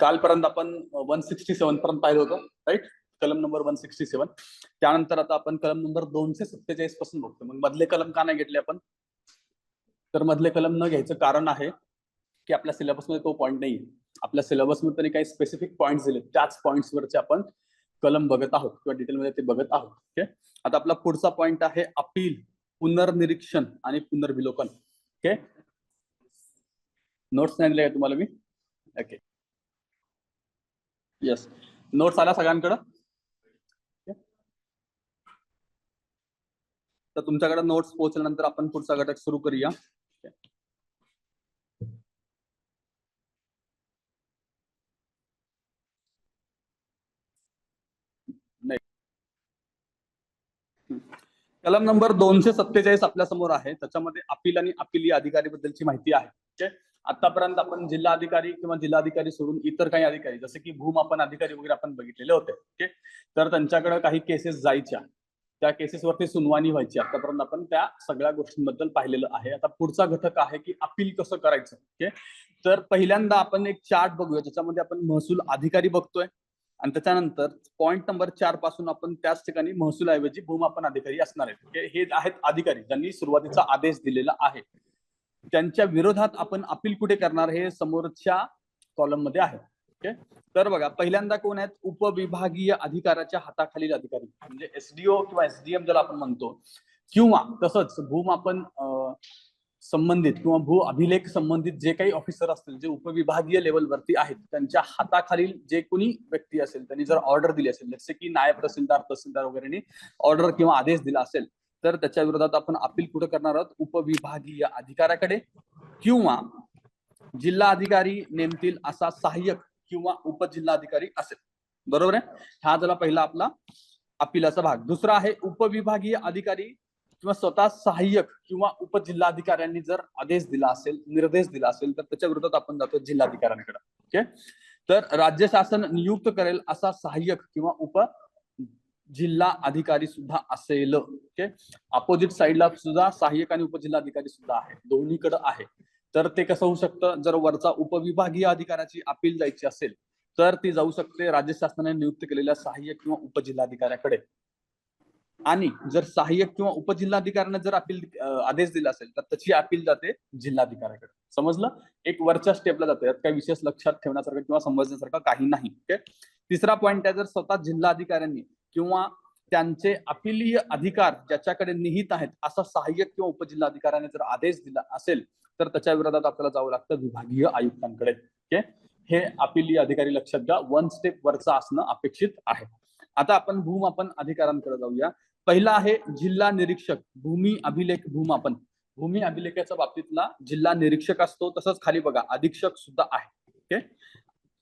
कालपर्यंत आपण one sixty सेवन पर्यंत पाहिलं होतं राईट कलम नंबर वन सिक्स्टी सेवन त्यानंतर आता आपण कलम नंबर दोनशे सत्तेचाळीसपासून बघतो मग मधले कलम का नाही घेतले आपण? तर मधले कलम न घ्यायचं कारण आहे की आपल्या सिलेबसमध्ये तो पॉईंट नाही आपल्या सिलेबसमध्ये त्यांनी काही स्पेसिफिक पॉईंट दिले त्याच points वरचे आपण कलम बघत आहोत किंवा डिटेलमध्ये ते बघत आहोत. ओके आता आपला पुढचा पॉईंट आहे अपील पुनर्निरीक्षण आणि पुनर्विलोकन. ओके नोट्स नाही दिले तुम्हाला मी? ओके येस नोट्स आला सगळ्यांकडं? तर तुमच्याकडे नोट्स पोहोचल्यानंतर आपण पुढचा घटक सुरू करूया. नाही. कलम नंबर दोनशे सत्तेचाळीस आपल्यासमोर आहे. त्याच्यामध्ये अपील आणि अपिली अधिकारी बद्दलची माहिती आहे. आतापर्यंत आपण जिल्हाधिकारी किंवा जिल्हाधिकारी सोडून इतर काही अधिकारी जसे की भूमापन अधिकारी वगैरे आपण बघितलेले होते ओके? तर त्यांच्याकडे काही केसेस जायच्या. त्या केसेसवरती सुनवानी व्हायची. आतापर्यंत आपण त्या सगळ्या गोष्टींबद्दल पाहिलेलं आहे. आता पुढचा घटक आहे की अपील कसं करायचं ओके? तर पहिल्यांदा आपण एक चार्ट बघूया ज्याच्यामध्ये आपण महसूल अधिकारी बघतोय. आणि त्याच्यानंतर पॉईंट नंबर चारपासून आपण त्याच ठिकाणी महसूल ऐवजी भूमापन अधिकारी असणार आहेत हे आहेत अधिकारी ज्यांनी सुरुवातीचा आदेश दिलेला आहे. त्यांच्या विरोधात आपण अपील कुठे करणार हे समोरच्या कॉलममध्ये आहे. ओके तर बघा पहिल्यांदा कोण आहेत? उपविभागीय अधिकाराच्या हाताखालील अधिकारी. म्हणजे एसडीओ किंवा एसडीएम ज्याला आपण म्हणतो. किंवा तसंच भूमापन संबंधित किंवा भू अभिलेख संबंधित जे काही ऑफिसर असतील जे उपविभागीय लेवलवरती आहेत त्यांच्या हाताखालील जे कोणी व्यक्ती असेल त्यांनी जर ऑर्डर दिली असेल जसे की नायब तहसीलदार तहसीलदार वगैरे ऑर्डर किंवा आदेश दिला असेल तर त्याच्या विरोधात आपण अपील कुठे करणार आहोत? उपविभागीय अधिकाऱ्याकडे किंवा जिल्हा अधिकारी नेमतील असा सहाय्यक किंवा उपजिल्हाधिकारी असेल. बरोबर आहे? हा झाला पहिला आपला अपिलाचा भाग. दुसरा आहे उपविभागीय अधिकारी किंवा स्वतः सहाय्यक किंवा उपजिल्हाधिकाऱ्यांनी जर आदेश दिला असेल निर्देश दिला असेल तर त्याच्या विरोधात आपण जातो जिल्हाधिकाऱ्यांकडे. ओके? तर राज्य शासन नियुक्त करेल असा सहाय्यक किंवा उप जिल्हा अधिकारी सुद्धा असेल ओके अपोजिट साईडला सुद्धा सहाय्यक आणि उपजिल्हाधिकारी सुद्धा आहे. दोन्हीकडे आहे. तर ते कसं होऊ शकतं? जर वरचा उपविभागीय अधिकाऱ्याची अपील जायची असेल तर ती जाऊ शकते राज्य शासनाने नियुक्त केलेल्या सहाय्यक किंवा उपजिल्हाधिकाऱ्याकडे. आणि जर सहाय्यक किंवा उपजिल्हाधिकाऱ्याने जर अपील आदेश दिला असेल तर त्याची अपील जाते जिल्हाधिकाऱ्याकडे. समजलं? एक वरच्या स्टेपला जाते. यात काही विशेष लक्षात ठेवण्यासारखं किंवा समजण्यासारखं काही नाही ओके तिसरा पॉईंट आहे जर स्वतः जिल्हाधिकाऱ्यांनी किंवा त्यांचे अपिलीय अधिकार ज्याच्याकडे निहित आहेत असा सहाय्यक किंवा उपजिल्हाधिकाऱ्याने जर आदेश दिला असेल तर त्याच्या विरोधात आपल्याला जावं लागतं विभागीय आयुक्तांकडे. ओके हे अपिलीय अधिकारी लक्षात घ्या. वन स्टेप वरचा असणं अपेक्षित आहे. आता आपण भूमापन अधिकारांकडे जाऊया. पहिला आहे जिल्हा निरीक्षक भूमी अभिलेख भूमापन भूमी अभिलेखाच्या बाबतीतला जिल्हा निरीक्षक असतो तसंच खाली बघा अधीक्षक सुद्धा आहे. ओके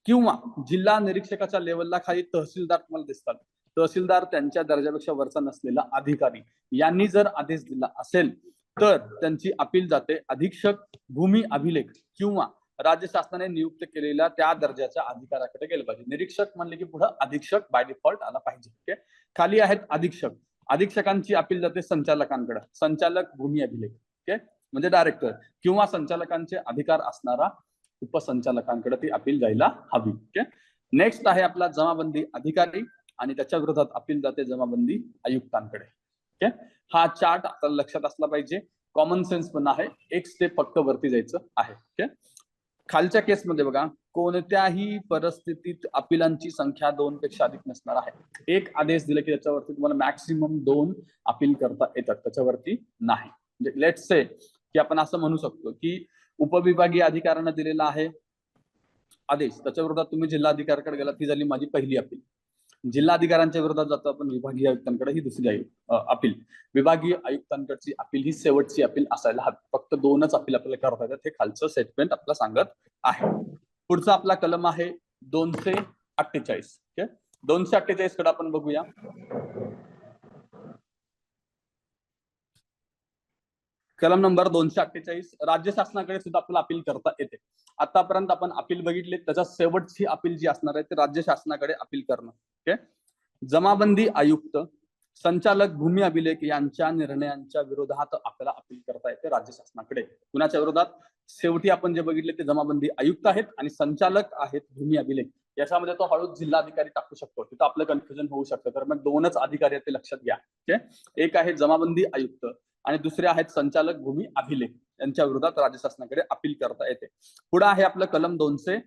किंवा जिल्हा निरीक्षकाच्या लेवलला खाली तहसीलदार तुम्हाला दिसतात. तहसीलदार त्यांच्या दर्जापेक्षा वरचा नसलेला अधिकारी. यांनी जर आदेश दिला असेल तर त्यांची अपील जाते. अधीक्षक भूमी अभिलेख किंवा राज्य शासनाने नियुक्त केलेल्या त्या दर्जाच्या अधिकाऱ्याकडे गेलं पाहिजे. निरीक्षक म्हणले की पुढे अधीक्षक बाय डिफॉल्ट आला पाहिजे ओके खाली आहेत अधीक्षक. अधीक्षकांची अपील जाते संचालकांकडे. संचालक भूमी अभिलेख ओके म्हणजे डायरेक्टर किंवा संचालकांचे अधिकार असणारा उपसंचालकांकडे ती अपील जायला हवी ओके नेक्स्ट आहे आपला जमाबंदी अधिकारी. आणि त्याच्या विरोधात अपील जाते जमाबंदी आयुक्तांकडे. ओके? हा चार्ट आपल्याला लक्षात असला पाहिजे. कॉमन सेन्स पण आहे. एक स्टेप फक्त वरती जायचं आहे. ओके? खालच्या केसमध्ये बघा कोणत्याही परिस्थितीत अपिलांची संख्या दोन पेक्षा अधिक नसणार आहे. एक आदेश दिला की त्याच्यावरती तुम्हाला मॅक्सिमम दोन अपील करता येतात. त्याच्यावरती नाही. म्हणजे लेट से की आपण असं म्हणू शकतो की उपविभागीय अधिकाऱ्यांना दिलेला आहे आदेश. त्याच्या विरोधात तुम्ही जिल्हाधिकाऱ्याकडे गेला ती झाली माझी पहिली अपील. जिल्हाधिकाऱ्यांच्या विरोधात जातो आपण विभागीय आयुक्तांकडे ही दुसरी आयुक्त अपील. विभागीय आयुक्तांकडची अपील ही शेवटची अपील असायला हवी. फक्त दोनच अपील आपल्याला करता येतात हे खालचं स्टेटमेंट आपल्याला सांगत आहे. पुढचा आपला कलम आहे दोनशे अठ्ठेचाळीस. ओके? दोनशे अठ्ठेचाळीसकडे आपण बघूया. कलम नंबर दोनशे अठ्ठेचाळीस राज्य शासनाकडे सुद्धा आपल्याला अपील करता येते. आतापर्यंत आपण अपील बघितले त्याच्या शेवटची अपील जी असणार आहे ते राज्य शासनाकडे अपील करणं. ओके? जमाबंदी आयुक्त संचालक भूमी अभिलेख यांच्या निर्णयांच्या विरोधात आपल्याला अपील करता येते राज्य शासनाकडे. कुणाच्या विरोधात? शेवटी आपण जे बघितले ते जमाबंदी आयुक्त आहेत आणि संचालक आहेत भूमी अभिलेख. याच्यामध्ये तो हळूच जिल्हाधिकारी टाकू शकतो. तिथं आपलं कन्फ्युजन होऊ शकतं. तर मग दोनच अधिकारी आहेत ते लक्षात घ्या. ओके? एक आहे जमाबंदी आयुक्त. आणि दुसरे आहेत संचालक भूमी अभिलेख. यांच्या विरोधात राज्य शासनाकडे अपील करता येते. पुढे आहे आपलं कलम दोनशे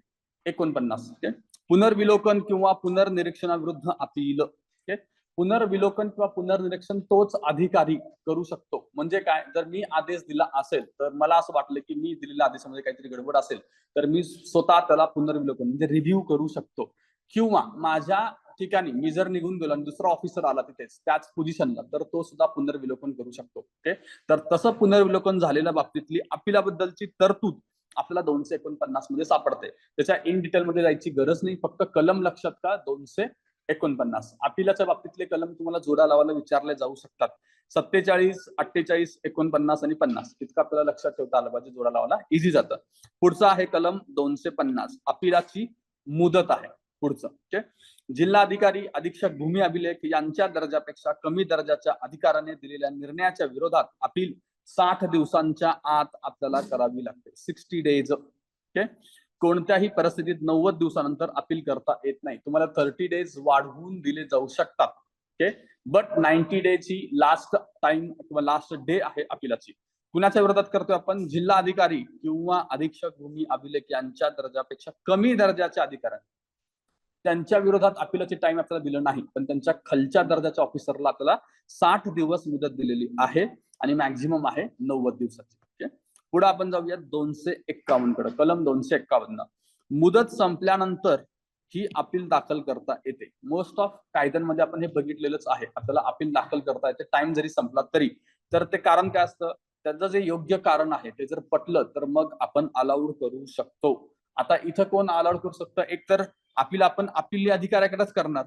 एकोणपन्नास. ओके? पुनर्विलोकन किंवा पुनर्निरीक्षणाविरुद्ध अपील. ओके? पुनर्विलोकन किंवा पुनर्निरीक्षण तोच अधिकारी करू शकतो. म्हणजे काय? जर मी आदेश दिला असेल तर मला असं वाटलं की मी दिलेल्या आदेशामध्ये काहीतरी गडबड असेल तर मी स्वतः त्याला पुनर्विलोकन म्हणजे रिव्ह्यू करू शकतो. किंवा माझ्या ठिकाणी मी जर निघून गेलो आणि दुसरा ऑफिसर आला तिथेच त्याच पोझिशनला तर तो सुद्धा पुनर्विलोकन करू शकतो. ओके तर तसं पुनर्विलोकन झालेल्या बाबतीतली अपिलाबद्दलची तरतूद आपल्याला दोनशे एकोणपन्नासमध्ये सापडते. त्याच्या इन डिटेल मध्ये जायची गरज नाही फक्त कलम लक्षात का दोनशे एकोणपन्नास. अपिलाच्या बाबतीतले कलम तुम्हाला जोडा लावायला विचारले जाऊ शकतात. सत्तेचाळीस अठ्ठेचाळीस एकोणपन्नास आणि पन्नास. इतकं आपल्याला लक्षात ठेवता आलं पाहिजे जोडा लावायला इझी जातं. पुढचं आहे कलम दोनशे पन्नास. अपिलाची मुदत आहे पुढचं. ओके जिल्हाधिकारी अधीक्षक भूमी अभिलेख यांच्या दर्जापेक्षा कमी दर्जाच्या अधिकाराने दिलेल्या निर्णयाच्या विरोधात अपील साठ दिवसांच्या आत आपल्याला करावी लागते. Sixty days. ओके? कोणत्याही परिस्थितीत नव्वद दिवसानंतर अपील करता येत नाही. तुम्हाला थर्टी डेज वाढवून दिले जाऊ शकतात. ओके? बट नाईन्टी डेज ही लास्ट टाइम किंवा लास्ट डे आहे अपिलाची. कुणाच्या विरोधात करतोय आपण? जिल्हा अधिकारी किंवा अधीक्षक भूमी अभिलेख यांच्या दर्जापेक्षा कमी दर्जाच्या अधिकाऱ्यांनी त्यांच्या विरोधात अपिलाचे टाइम आपल्याला दिलं नाही. पण त्यांच्या खालच्या दर्जाच्या ऑफिसरला आपल्याला साठ दिवस मुदत दिलेली आहे आणि मॅक्झिमम आहे नव्वद दिवसाची. ओके पुढे आपण जाऊया दोनशे एक्कावन्नकडे. कलम दोनशे एक्कावन्न. मुदत संपल्यानंतर ही अपील दाखल करता येते. मोस्ट ऑफ कायद्यांमध्ये आपण हे बघितलेलंच आहे. आपल्याला अपील दाखल करता येते. टाइम जरी संपला तरी. तर ते कारण काय असतं? त्याचं जे योग्य कारण आहे ते जर पटलं तर मग आपण अलाउड करू शकतो. आता इथं कोण अलाउड करू शकतं? एक तर अपील आपण अपील अधिकाऱ्याकडेच करणार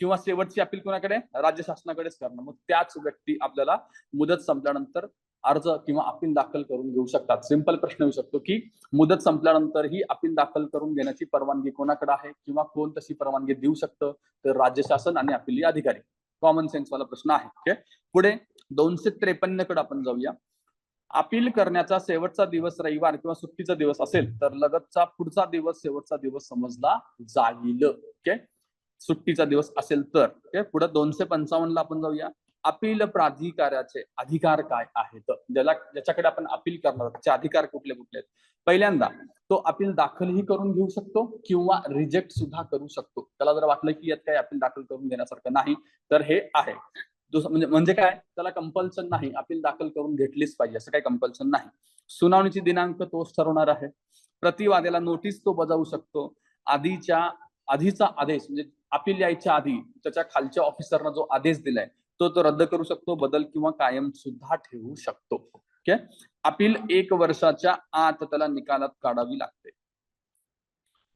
किंवा शेवटची अपील कोणाकडे? राज्य शासनाकडेच करणार. मग त्याच व्यक्ती आपल्याला मुदत संपल्यानंतर अर्ज किंवा अपील दाखल करून घेऊ शकतात. सिंपल प्रश्न येऊ शकतो की मुदत संपल्यानंतर ही अपील दाखल करून घेण्याची परवानगी कोणाकडे आहे किंवा कोण तशी परवानगी देऊ शकतं? तर राज्य शासन आणि अपिली अधिकारी. कॉमन सेन्स वाला प्रश्न आहे. ओके पुढे दोनशे त्रेपन्नकडे आपण जाऊया. अपील करण्याचा शेवटचा दिवस रविवार किंवा सुट्टीचा दिवस असेल तर लगतचा पुढचा दिवस शेवटचा दिवस समजला जाईल. ओके? सुट्टीचा दिवस असेल तर. ओके? पुढे दोनशे पंचावन्न ला आपण जाऊया. अपील प्राधिकाऱ्याचे अधिकार काय आहेत? ज्याला ज्याच्याकडे आपण अपील करणार त्याचे अधिकार कुठले कुठले आहेत? पहिल्यांदा तो अपील दाखलही करून घेऊ शकतो किंवा रिजेक्ट सुद्धा करू शकतो. त्याला जर वाटलं की यात काही अपील दाखल करून घेण्यासारखं नाही तर हे आहे. म्हणजे म्हणजे काय? त्याला कंपल्सन नाही. अपील दाखल करून घेतलीच पाहिजे. असं काही कंपल्सन नाही. सुनावणीची दिनांक तोच ठरवणार आहे. प्रतिवाद्याला नोटीस तो बजावू शकतो. आधीच्या आधीचा आदेश म्हणजे अपील यायच्या आधी त्याच्या खालच्या ऑफिसरनं जो आदेश दिलाय तो तो रद्द करू शकतो बदल किंवा कायम सुद्धा ठेवू शकतो. ओके? अपील एक वर्षाच्या आत त्याला निकालात काढावी लागते.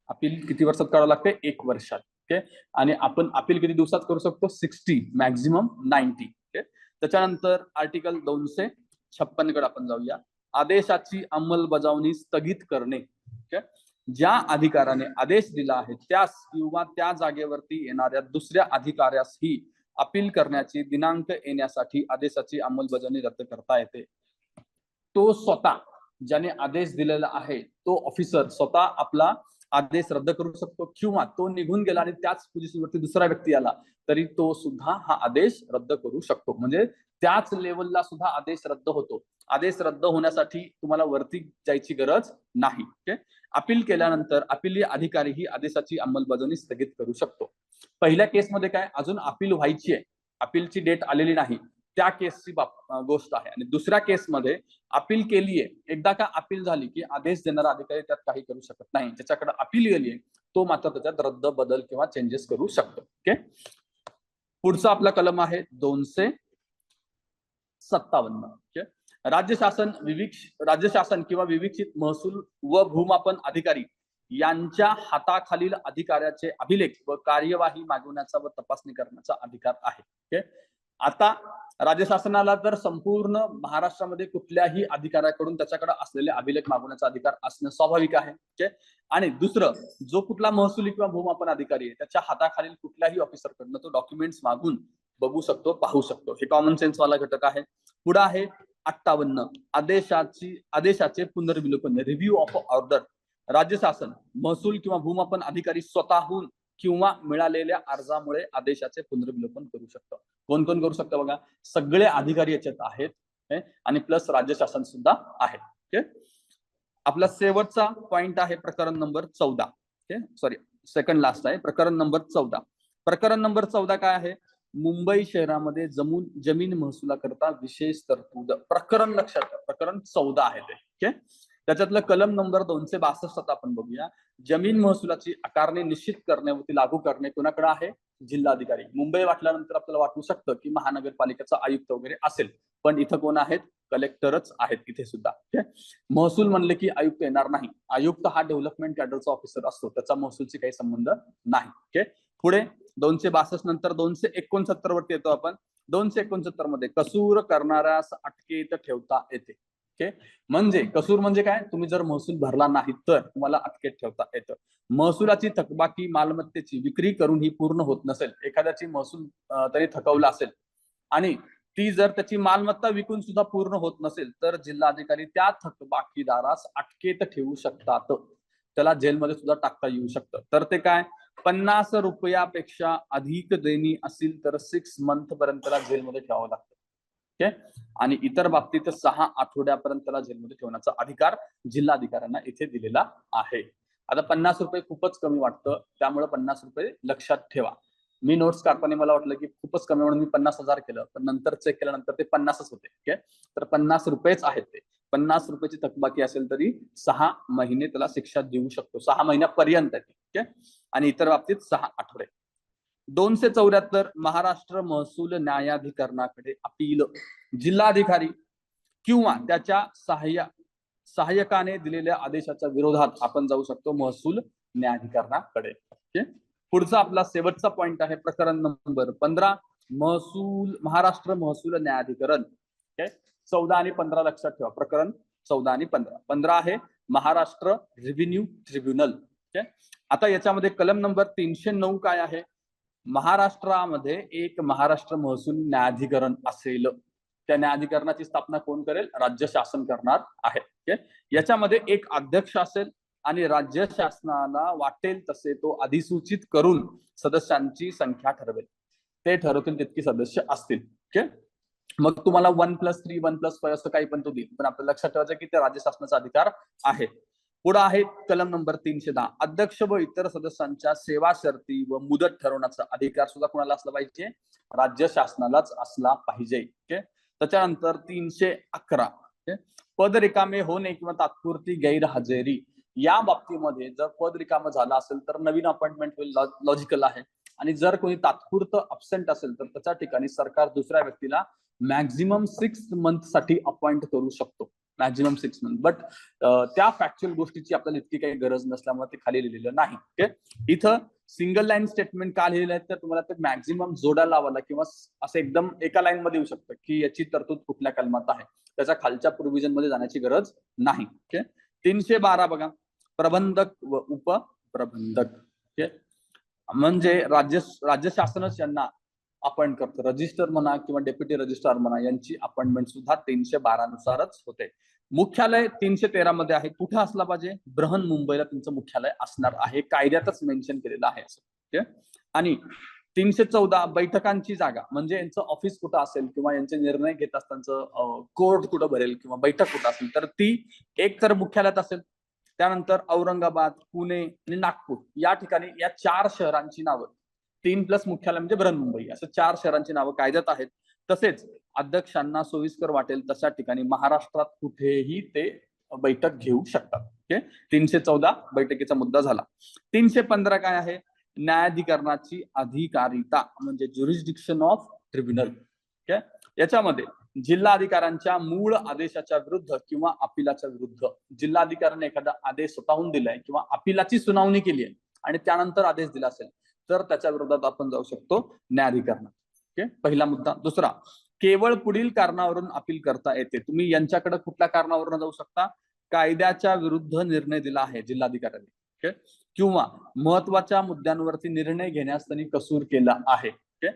अपील किती वर्षात काढावं लागते? एक वर्षात. ओके आणि आपण अपील किती दिवसात करू शकतो? सिक्स्टी मॅक्झिमम नाईन्टी ओके त्याच्यानंतर आर्टिकल दोनशे छप्पनकडे आपण जाऊया. आदेशाची अंमलबजावणी स्थगित करणे. ओके ज्या अधिकाराने आदेश दिला आहे त्यास किंवा त्या जागेवरती येणाऱ्या दुसऱ्या अधिकाऱ्यासही अपील करण्याची दिनांक येण्यासाठी आदेशाची अंमलबजावणी रद्द करता येते. तो स्वतः ज्याने आदेश दिलेला आहे तो ऑफिसर स्वतः आपला आदेश रद्द करू शकतो किंवा तो निघून गेला आणि त्याच पोझिशनवरती दुसरा व्यक्ती आला तरी तो सुद्धा हा आदेश रद्द करू शकतो. म्हणजे त्याच लेवलला सुद्धा आदेश रद्द होतो. आदेश रद्द होण्यासाठी तुम्हाला वरती जायची गरज नाही. ओके अपील केल्यानंतर अपील अधिकारी ही आदेशाची अंमलबजावणी स्थगित करू शकतो. पहिल्या केसमध्ये काय? अजून अपील व्हायची आहे. अपीलची डेट आलेली नाही. त्या केसची बाब गोष्ट आहे. आणि दुसऱ्या केसमध्ये अपील केली आहे एकदा का अपील झाली की आदेश देणारा अधिकारी त्यात काही करू शकत नाही. ज्याच्याकडे अपील गेली आहे तो मात्र त्याच्यात रद्द बदल किंवा चेंजेस करू शकतो. ओके पुढचा आपला कलम आहे दोनशे सत्तावन्न. ओके राज्य शासन विविक्ष राज्य शासन किंवा विविक्षित महसूल व भूमापन अधिकारी यांच्या हाताखालील अधिकाऱ्याचे अभिलेख व कार्यवाही मागवण्याचा व तपासणी करण्याचा अधिकार आहे. ओके आता राज्य शासनाला तर संपूर्ण महाराष्ट्रामध्ये कुठल्याही अधिकाऱ्याकडून त्याच्याकडे असलेले अभिलेख मागवण्याचा अधिकार असणं स्वाभाविक आहे. ओके? आणि दुसरं जो कुठला महसुली किंवा भूमापन अधिकारी आहे त्याच्या हाताखालील कुठल्याही ऑफिसरकडनं तो डॉक्युमेंट्स मागून बघू शकतो पाहू शकतो. हे कॉमन सेन्स वाला घटक आहे. पुढे आहे अठ्ठावन्न आदेशाची आदेशाचे पुनर्विलोकन रिव्ह्यू ऑफ ऑर्डर राज्य शासन महसूल किंवा भूमापन अधिकारी स्वतःहून किंवा मिळालेल्या अर्जामुळे आदेशाचे पुनर्विलोकन करू शकतं. कोण कोण करू शकतं बघा? सगळे अधिकारी याच्यात आहेत आणि प्लस राज्य शासन सुद्धा आहे ओके आपला शेवटचा पॉइंट आहे प्रकरण नंबर चौदा ओके सॉरी सेकंड लास्ट आहे. प्रकरण नंबर चौदा. प्रकरण नंबर चौदा काय आहे? मुंबई शहरामध्ये जमून जमीन महसुलाकरता विशेष तरतूद. प्रकरण लक्षात प्रकरण चौदा आहे ते ओके त्याच्यातलं कलम नंबर दोनशे बासष्ट आता आपण बघूया. जमीन महसुलाची आकारणी निश्चित करणे व ती लागू करणे कोणाकडे आहे? जिल्हाधिकारी. मुंबई वाटल्यानंतर आपल्याला वाटू शकतं की महानगरपालिकेचा आयुक्त वगैरे असेल. पण इथं कोण आहेत? कलेक्टरच आहेत इथे सुद्धा. महसूल म्हणले की आयुक्त येणार नाही. आयुक्त हा डेव्हलपमेंट कॅडरचा ऑफिसर असतो. त्याचा महसूलशी काही संबंध नाही. ओके पुढे दोनशे बासष्ट नंतर दोनशे एकोणसत्तर वरती येतो आपण. दोनशे एकोणसत्तरमध्ये कसूर करणाऱ्यास अटकेत ठेवता येते. ओके म्हणजे कसूर म्हणजे काय? तुम्ही जर महसूल भरला नाही तर तुम्हाला अटकेत ठेवता येतं. महसुलाची थकबाकी मालमत्तेची विक्री करून ही पूर्ण होत नसेल एखाद्याची महसूल तरी थकवला असेल आणि ती जर त्याची मालमत्ता विकून सुद्धा पूर्ण होत नसेल तर जिल्हाधिकारी त्या थकबाकीदारास अटकेत ठेवू शकतात. त्याला जेलमध्ये सुद्धा टाकता येऊ शकतं. तर ते काय? पन्नास रुपयापेक्षा अधिक देणी असेल तर सिक्स मंथ पर्यंत त्याला जेलमध्ये ठेवावं लागतं. ओके? आणि इतर बाबतीत सहा आठवड्यापर्यंत त्याला जेलमध्ये ठेवण्याचा अधिकार जिल्हाधिकाऱ्यांना इथे दिलेला आहे. आता पन्नास रुपये खूपच कमी वाटतं. त्यामुळे पन्नास रुपये लक्षात ठेवा. मी नोट्स काढताना मला वाटलं की खूपच कमी म्हणून मी पन्नास हजार केलं. पण नंतर चेक केल्यानंतर ते पन्नासच होते. ओके? तर पन्नास रुपयेच आहेत ते. पन्नास रुपयाची थकबाकी असेल तरी सहा महिने त्याला शिक्षा देऊ शकतो. सहा महिन्यापर्यंत ओके? आणि इतर बाबतीत सहा आठवडे. दोनशे चौऱ्याहत्तर महाराष्ट्र महसूल न्यायाधिकरणाकडे अपील. जिल्हाधिकारी किंवा त्याच्या सहाय्या सहाय्यकाने दिलेल्या आदेशाच्या विरोधात आपण जाऊ शकतो महसूल न्यायाधिकरणाकडे. ओके? पुढचा आपला शेवटचा पॉइंट आहे प्रकरण नंबर पंधरा महसूल महाराष्ट्र महसूल न्यायाधिकरण. ओके? चौदा आणि पंधरा लक्षात ठेवा. प्रकरण चौदा आणि पंधरा. पंधरा आहे महाराष्ट्र रिव्हेन्यू ट्रिब्युनल ओके? आता याच्यामध्ये कलम नंबर तीनशे नऊ काय आहे? महाराष्ट्रामध्ये एक महाराष्ट्र महसूल न्यायाधिकरण असेल त्या न्यायाधिकरणाची स्थापना कोण करेल? राज्य शासन करणार आहे. याच्यामध्ये एक अध्यक्ष असेल आणि राज्य शासनाला वाटेल तसे तो अधिसूचित करून सदस्यांची संख्या ठरवेल. ते ठरवतील तितकी सदस्य असतील. ओके? मग तुम्हाला one plus three one plus five असं काही पण तो देईल. पण आपल्याला लक्षात ठेवायचं की ते राज्य शासनाचा अधिकार आहे. पुढे आहे कलम नंबर तीनशे दहा. अध्यक्ष व इतर सदस्यांच्या सेवा शर्ती व मुदत ठरवण्याचा अधिकार सुद्धा कोणाला असला पाहिजे? राज्य शासनालाच असला पाहिजे. ओके? त्याच्यानंतर तीनशे अकरा. पद रिकामे होणे किंवा तात्पुरती गैरहजेरी. या बाबतीमध्ये जर पद रिकामं झालं असेल तर नवीन अपॉइंटमेंट होईल लॉजिकल आहे. आणि जर कोणी तात्पुरतं अब्सेंट असेल तर त्याच्या ठिकाणी सरकार दुसऱ्या व्यक्तीला मॅक्झिमम सिक्स मंथसाठी अपॉइंट करू शकतो. मॅक्झिमम सिक्स मंथ बट त्या फॅक्च्युअल गोष्टीची आपल्याला इतकी काही गरज नसल्यामुळे ते खाली लिहिलेलं नाही. ओके इथं सिंगल लाईन स्टेटमेंट का लिहिलेलं आहे? तर तुम्हाला ते मॅक्झिमम जोडा लावायला किंवा असं एकदम एका लाईन मध्ये येऊ शकतं की याची तरतूद कुठल्या कलमात आहे? त्याच्या खालच्या प्रोव्हिजनमध्ये जाण्याची गरज नाही. ओके तीनशे बारा बघा. प्रबंधक व उपप्रबंधक. ओके म्हणजे राज्य राज्य शासनच यांना अपॉइंट करतो. रजिस्टर म्हणा किंवा डेप्युटी रजिस्ट्रार म्हणा यांची अपॉइंटमेंट सुद्धा तीनशे बारा नुसारच होते. मुख्यालय तीनशे तेरा मध्ये आहे. कुठे असला पाहिजे? ब्रहन मुंबईला तुमचं मुख्यालय असणार आहे. कायद्यातच मेन्शन केलेलं आहे असं. ओके आणि तीनशे चौदा बैठकांची जागा म्हणजे यांचं ऑफिस कुठं असेल किंवा यांचे निर्णय घेत असताना कोर्ट कुठं भरेल किंवा बैठक कुठं असेल तर ती एक तर मुख्यालयात असेल. त्यानंतर औरंगाबाद पुणे आणि नागपूर या ठिकाणी या चार शहरांची नावं. तीन प्लस मुख्यालय म्हणजे बृहन्मुंबई असं चार शहरांची नावं कायद्यात आहेत. तसेच अध्यक्षांना सोयीस्कर वाटेल तशा ठिकाणी महाराष्ट्रात कुठेही ते बैठक घेऊ शकतात. ओके? तीनशे चौदा बैठकीचा मुद्दा झाला. तीनशे पंधरा काय आहे? न्यायाधिकरणाची अधिकारिता म्हणजे ज्युरिस्डिक्शन ऑफ ट्रिब्युनल ओके? याच्यामध्ये जिल्हा अधिकाऱ्यांच्या मूळ आदेशाच्या विरुद्ध किंवा अपिलाच्या विरुद्ध जिल्हाधिकाऱ्याने एखादा आदेश स्वतःहून दिलाय किंवा अपिलाची सुनावणी केली आहे आणि त्यानंतर आदेश दिला असेल तर त्याच्या विरोधात आपण जाऊ शकतो न्यायाधिकरणात. ओके? पहिला मुद्दा. दुसरा केवळ पुढील कारणावरून अपील करता येते. तुम्ही यांच्याकडे कुठल्या कारणावरून जाऊ शकता? कायद्याच्या विरुद्ध निर्णय दिला आहे जिल्हाधिकाऱ्यांनी. ओके? किंवा महत्त्वाच्या मुद्द्यांवरती निर्णय घेण्यास त्यांनी कसूर केला आहे. ओके?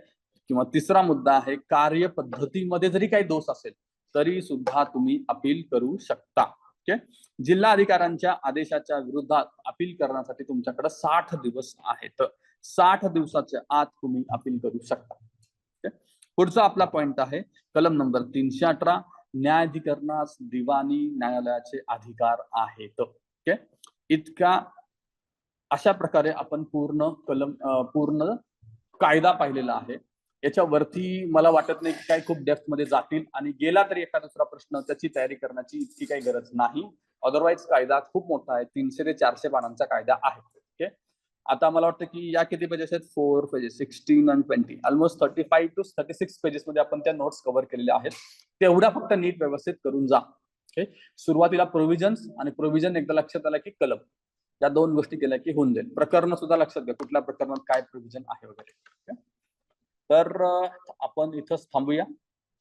किंवा तिसरा मुद्दा आहे कार्यपद्धतीमध्ये जरी काही दोष असेल तरी सुद्धा तुम्ही अपील करू शकता. ओके? जिल्हा अधिकाऱ्यांच्या आदेशाच्या विरोधात अपील करण्यासाठी तुमच्याकडे साठ दिवस आहेत. साठ दिवसाच्या आत तुम्ही अपील करू शकता. पुढचा आपला पॉइंट आहे कलम नंबर तीनशे अठरा न्यायाधिकरणास दिवाणी न्यायालयाचे अधिकार आहेत. ओके? इतका अशा प्रकारे आपण पूर्ण कलम पूर्ण कायदा पाहिलेला आहे. याच्यावरती मला वाटत नाही की काही खूप डेप्थमध्ये जातील आणि गेला तरी एखादा दुसरा प्रश्न त्याची तयारी करण्याची इतकी काही गरज नाही. अदरवाईज कायदा खूप मोठा आहे. तीनशे ते चारशे पानांचा कायदा आहे. आता मला वाटतं की या किती पेजेस आहेत? Four pages sixteen and twenty almost thirty five to thirty six pages मध्ये आपण त्या नोट्स कव्हर केलेल्या आहेत. तेवढ्या फक्त नीट व्यवस्थित करून जा. ओके सुरुवातीला प्रोव्हिजन्स आणि प्रोव्हिजन एकदा लक्षात आलं की कलम. या दोन गोष्टी केल्या की होऊन जाईल. प्रकरण सुद्धा लक्षात घ्या कुठल्या प्रकरणात काय प्रोव्हिजन आहे वगैरे. तर आपण इथंच थांबूया.